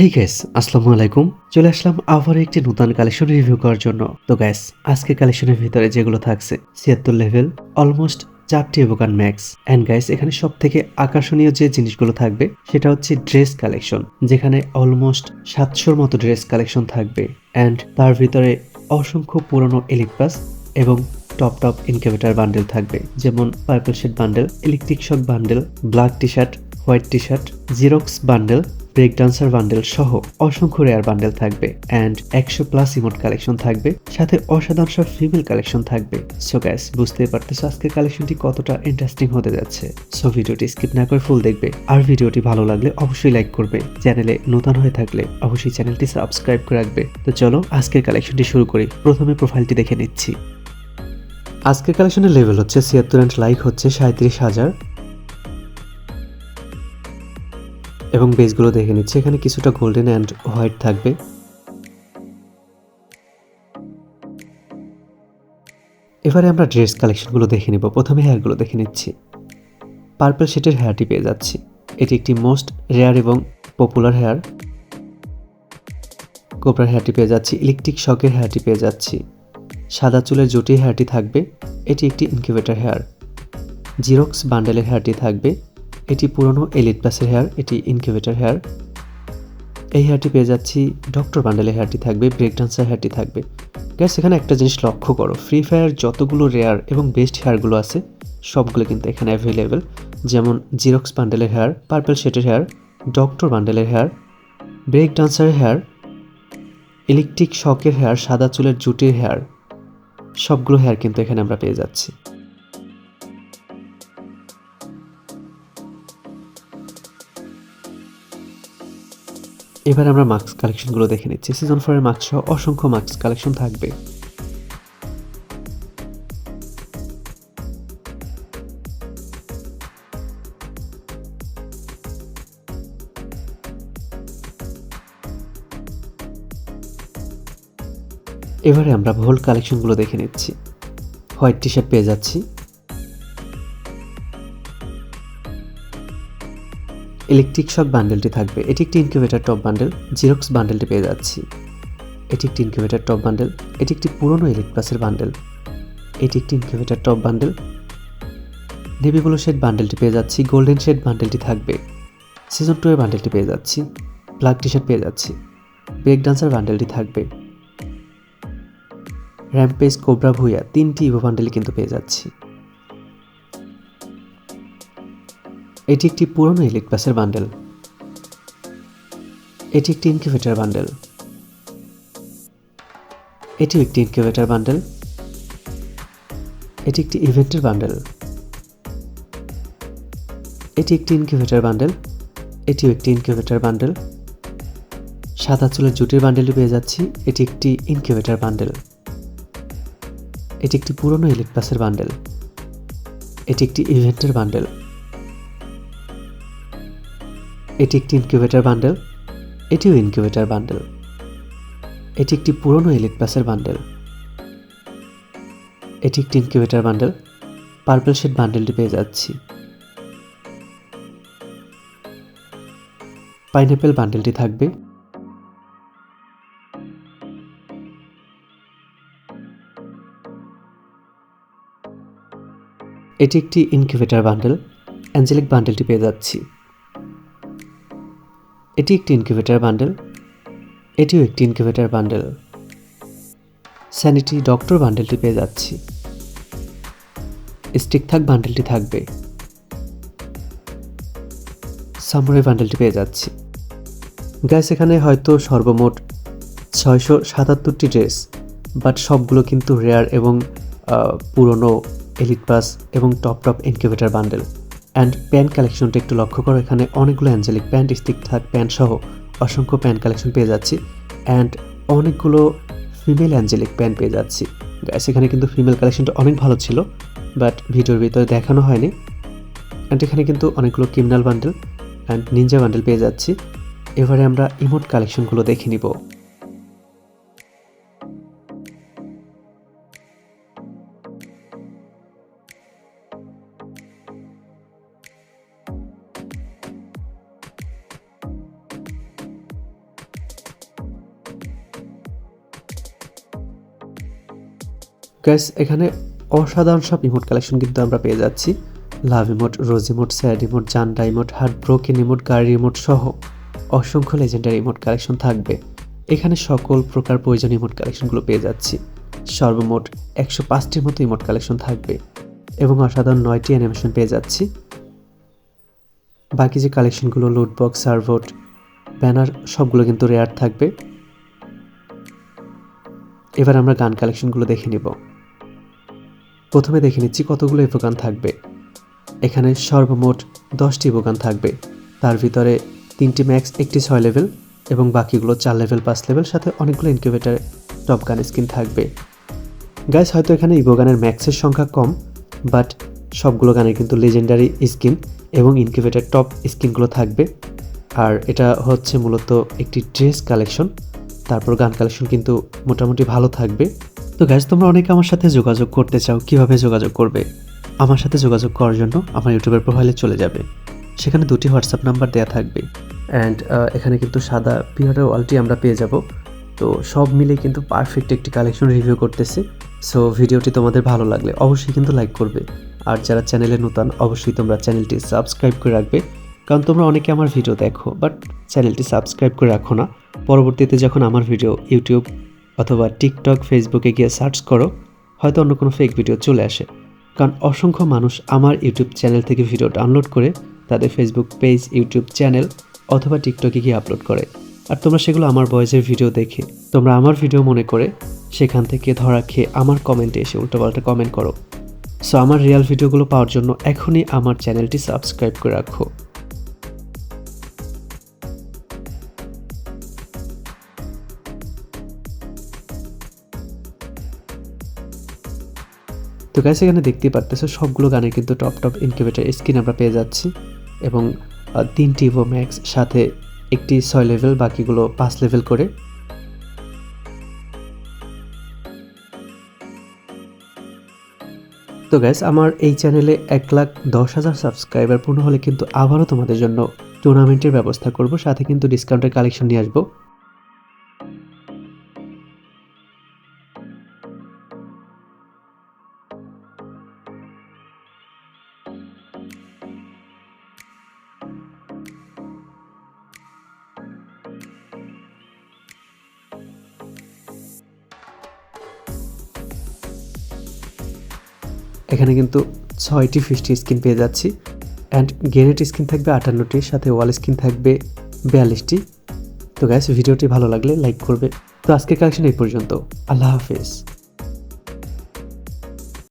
এই গ্যাস আসসালামু আলাইকুম। চলে আসলাম আবার একটি নতুন কালেকশন রিভিউ করার জন্য। তো গ্যাস আজকে কালেকশনের ভিতরে যেগুলো থাকছে, ছিয়াত্তর লেভেল অলমোস্ট চারটি এভোকান ম্যাক্স অ্যান্ড গাইস এখানে সব থেকে আকর্ষণীয় যে জিনিসগুলো থাকবে, সেটা হচ্ছে ড্রেস কালেকশন যেখানে অলমোস্ট সাতশোর মতো ড্রেস কালেকশন থাকবে। অ্যান্ড তার ভিতরে অসংখ্য পুরনো এলিট পাস এবং টপ টপ ইনকিউবেটার বান্ডেল থাকবে। যেমন purple shade bundle electric shock bundle black T shirt white T shirt Xerox bundle break dancer bundle সহ অসংখ্য রেয়ার বান্ডেল থাকবে অ্যান্ড একশো প্লাস ইমোট কালেকশন থাকবে, সাথে অসাধারণ সব ফিমেল কালেকশন থাকবে। সো গ্যাস বুঝতেই পারতেছো আজকের কালেকশনটি কতটা ইন্টারেস্টিং হতে যাচ্ছে। সো ভিডিওটি স্কিপ না করে ফুল দেখবে। আর ভিডিওটি ভালো লাগলে অবশ্যই লাইক করবে। চ্যানেলে নতুন হয়ে থাকলে অবশ্যই চ্যানেলটি সাবস্ক্রাইব করে রাখবে। তো চলো আজকের কালেকশনটি শুরু করি। প্রথমে প্রোফাইলটি দেখে নিচ্ছি। আজকের কালেকশনের লেভেল হচ্ছে ছিয়াত্তর অ্যান্ড লাইক হচ্ছে সাঁত্রিশ হাজার। এবং বেসগুলো দেখে নিচ্ছি। এখানে কিছুটা গোল্ডেন অ্যান্ড হোয়াইট থাকবে। এবারে আমরা ড্রেস কালেকশনগুলো দেখে নিব। প্রথমে হেয়ারগুলো দেখে নিচ্ছি। পার্পল শেটের হেয়ারটি পেয়ে যাচ্ছি। এটি একটি মোস্ট রেয়ার এবং পপুলার হেয়ার কোবরার হেয়ারটি পেয়ে যাচ্ছি। ইলেকট্রিক শকের হেয়ারটি পেয়ে যাচ্ছি। সাদা চুলের জুটি হেয়ারটি থাকবে। এটি একটি ইনকিউবেটর হেয়ার জিরক্স বান্ডেলের হেয়ারটি থাকবে। এটি পুরনো এলিট প্লাসের হেয়ার এটি ইনকিউবেটর হেয়ার এই হেয়ারটি পেয়ে যাচ্ছি ডক্টর বান্ডেলের হেয়ারটি থাকবে ব্রেক ডান্সার হেয়ারটি থাকবে। গ্যাস এখানে একটা জিনিস লক্ষ্য করো ফ্রি ফায়ার যতগুলো রেয়ার এবং বেস্ট হেয়ারগুলো আছে, সবগুলো কিন্তু এখানে অ্যাভেলেবেল যেমন জিরক্স বান্ডেলের হেয়ার পার্পেল শেটের হেয়ার ডক্টর বান্ডেলের হেয়ার ব্রেক ডান্সারের হেয়ার ইলেকট্রিক শকের হেয়ার সাদা চুলের জুটির হেয়ার সবগুলো হেয়ার কিন্তু এখানে আমরা পেয়ে যাচ্ছি। এবার আমরা মাস্ক কালেকশনগুলো দেখে নিচ্ছি। সিজন ফোরের মাস্ক সহ অসংখ্য মাস্ক কালেকশন থাকবে। এবারে আমরা ভোল কালেকশনগুলো দেখে নিচ্ছি। হোয়াইট টি শার্ট পেয়ে যাচ্ছি। ইলেকট্রিক শক বান্ডেলটি থাকবে। এটি একটি ইনকিউবেটার টপ বান্ডেল জিরক্স বান্ডেলটি পেয়ে যাচ্ছি। এটি একটি ইনকিউবেটার টপ বান্ডেল এটি একটি পুরনো ইলেক প্লাসের বান্ডেল এটি একটি incubator top bundle navy blue shade বান্ডেলটি পেয়ে যাচ্ছি গোল্ডেন শেড বান্ডেলটি থাকবে। সিজন টু এর বান্ডেলটি পেয়ে যাচ্ছি ব্ল্যাক টি শার্ট পেয়ে যাচ্ছি। ব্রেক ডান্সার বান্ডেলটি থাকবে। র্যাম্পেজ কোবরা ভুইয়া তিনটি ইভো বান্ডেল কিন্তু পেয়ে যাচ্ছি। এটি একটি পুরনো ইলেক প্লাসের বান্ডেল। এটি একটি ইনকিউবেটার বান্ডেল। এটিও একটি ইনকিউবেটার বান্ডেল। এটি একটি ইভেন্টের বান্ডেল। এটি একটি ইনকিউবেটার বান্ডেল। এটিও একটি ইনকিউবেটার বান্ডেল। সাদা চুলের জুটির বান্ডেলটি পেয়ে যাচ্ছি। এটি একটি ইনকিউবেটার বান্ডেল। এটি একটি পুরনো প্লাসের বান্ডেল। এটি একটি ইভেন্টের বান্ডেল। এটি একটি ইনকিউবেটার বান্ডেল এটিও ইনকিউবেটার বান্ডেল এটি একটি পুরনো এলিট প্লাসের বান্ডেল এটি একটি ইনকিউবেটার বান্ডেল পার্পল শেড বান্ডেলটি পেয়ে যাচ্ছি। পাইনঅ্যাপেল বান্ডেলটি থাকবে। এটি একটি ইনকিউবেটার বান্ডেল অ্যাঞ্জেলিক বান্ডেলটি পেয়ে যাচ্ছি। এটি একটি ইনকিউবেটার বান্ডেল এটিও একটি ইনকিউবেটার বান্ডেল স্যানিটি ডক্টর বান্ডেলটি পেয়ে যাচ্ছি। স্টিক থাক বান্ডেলটি থাকবে। সামুরাই বান্ডেলটি পেয়ে যাচ্ছি। গ্যাস এখানে হয়তো সর্বমোট ছয়শো সাতাত্তরটি ড্রেস বাট সবগুলো কিন্তু রেয়ার এবং পুরনো এলিট পাস এবং top top incubator bundle and pant কালেকশনটা একটু লক্ষ্য করো, এখানে অনেকগুলো অ্যাঞ্জেলিক প্যান্ট স্টিক থাক প্যান্ট সহ অসংখ্য প্যান্ট কালেকশন পেয়ে যাচ্ছি। অ্যান্ড অনেকগুলো ফিমেল অ্যাঞ্জেলিক প্যান্ট পেয়ে যাচ্ছি। এখানে কিন্তু ফিমেল কালেকশনটা অনেক ভালো ছিল বাট ভিডিওর ভিতরে দেখানো হয়নি। অ্যান্ড এখানে কিন্তু অনেকগুলো criminal bundle and ninja bundle পেয়ে যাচ্ছি। এবারে আমরা ইমোট কালেকশনগুলো দেখে নিব। গ্যাস এখানে অসাধারণ সব ইমোট কালেকশন কিন্তু আমরা পেয়ে যাচ্ছি। Love emote rose emote sad emote জান্ডা emote heart broken emote গাড়ি ইমোট সহ অসংখ্য লেজেন্ডারি ইমোট কালেকশন থাকবে। এখানে সকল প্রকার প্রয়োজনীয় ইমোট কালেকশনগুলো পেয়ে যাচ্ছি। সর্বমোট একশো পাঁচটির মতো ইমোট কালেকশন থাকবে এবং অসাধারণ নয়টি অ্যানিমেশন পেয়ে যাচ্ছি। বাকি যে কালেকশনগুলো লুটবক্স সার্ভোট ব্যানার সবগুলো কিন্তু রেয়ার থাকবে। এবার আমরা গান কালেকশনগুলো দেখে নিব। প্রথমে দেখে নিচ্ছি কতগুলো ইভোগান থাকবে। এখানে সর্বমোট দশটি ইভোগান থাকবে। তার ভিতরে তিনটি ম্যাক্স একটি ছয় লেভেল এবং বাকিগুলো চার লেভেল পাঁচ লেভেল সাথে অনেকগুলো ইনকিউবেটার টপ গান স্কিন থাকবে। গাইস হয়তো এখানে ইভোগানের ম্যাক্সের সংখ্যা কম বাট সবগুলো গানের কিন্তু লেজেন্ডারি স্কিন এবং ইনকিউবেটার টপ স্কিনগুলো থাকবে। আর এটা হচ্ছে মূলত একটি ড্রেস কালেকশন তারপর গান কালেকশন কিন্তু মোটামুটি ভালো থাকবে। তো গ্যাস তোমরা অনেকে আমার সাথে যোগাযোগ করতে চাও, কীভাবে যোগাযোগ করবে? আমার সাথে যোগাযোগ করার জন্য আমার ইউটিউবের প্রোফাইলে চলে যাবে। সেখানে দুটি হোয়াটসঅ্যাপ নাম্বার দেওয়া থাকবে। অ্যান্ড এখানে কিন্তু সাদা পিয়ারের ওয়ালটি আমরা পেয়ে যাব। তো সব মিলে কিন্তু পারফেক্ট একটি কালেকশন রিভিউ করতেছি। সো ভিডিওটি তোমাদের ভালো লাগলে অবশ্যই কিন্তু লাইক করবে। আর যারা চ্যানেলে নতুন, অবশ্যই তোমরা চ্যানেলটি সাবস্ক্রাইব করে রাখবে। কারণ তোমরা অনেকে আমার ভিডিও দেখো বাট চ্যানেলটি সাবস্ক্রাইব করে রাখো না। পরবর্তীতে যখন আমার ভিডিও ইউটিউব অথবা টিকটক ফেসবুকে গিয়ে সার্চ করো, হয়তো অন্য কোনো ফেক ভিডিও চলে আসে। কারণ অসংখ্য মানুষ আমার ইউটিউব চ্যানেল থেকে ভিডিও ডাউনলোড করে তাদের ফেসবুক পেজ ইউটিউব চ্যানেল অথবা টিকটকে গিয়ে আপলোড করে। আর তোমরা সেগুলো আমার বয়েসের ভিডিও দেখে, তোমরা আমার ভিডিও মনে করে, সেখান থেকে ধরা খেয়ে আমার কমেন্টে এসে উল্টোপাল্টা কমেন্ট করো। সো আমার রিয়াল ভিডিওগুলো পাওয়ার জন্য এখনই আমার চ্যানেলটি সাবস্ক্রাইব করে রাখো। তো গাইস এখানে দেখতেই পারতেছো, সবগুলো গানে কিন্তু টপ টপ ইনকিউবেটার স্ক্রিন আমরা পেয়ে যাচ্ছি এবং তিনটি ইভো ম্যাক্স সাথে একটি ছয় লেভেল বাকিগুলো পাঁচ লেভেল করে। তো গ্যাস আমার এই চ্যানেলে এক লাখ দশ হাজার সাবস্ক্রাইবার পূর্ণ হলে কিন্তু আবারও তোমাদের জন্য টুর্নামেন্টের ব্যবস্থা করব, সাথে কিন্তু ডিসকাউন্টের কালেকশন নিয়ে আসব। এখানে কিন্তু ছয়টি ফিস্টি স্কিন পেয়ে যাচ্ছি। অ্যান্ড গ্রেনেড স্কিন থাকবে আটান্নটির সাথে ওয়াল স্কিন থাকবে বিয়াল্লিশটি। তো গ্যাস ভিডিওটি ভালো লাগলে লাইক করবে। তো আজকের কালেকশন এই পর্যন্ত। আল্লাহ হাফেজ।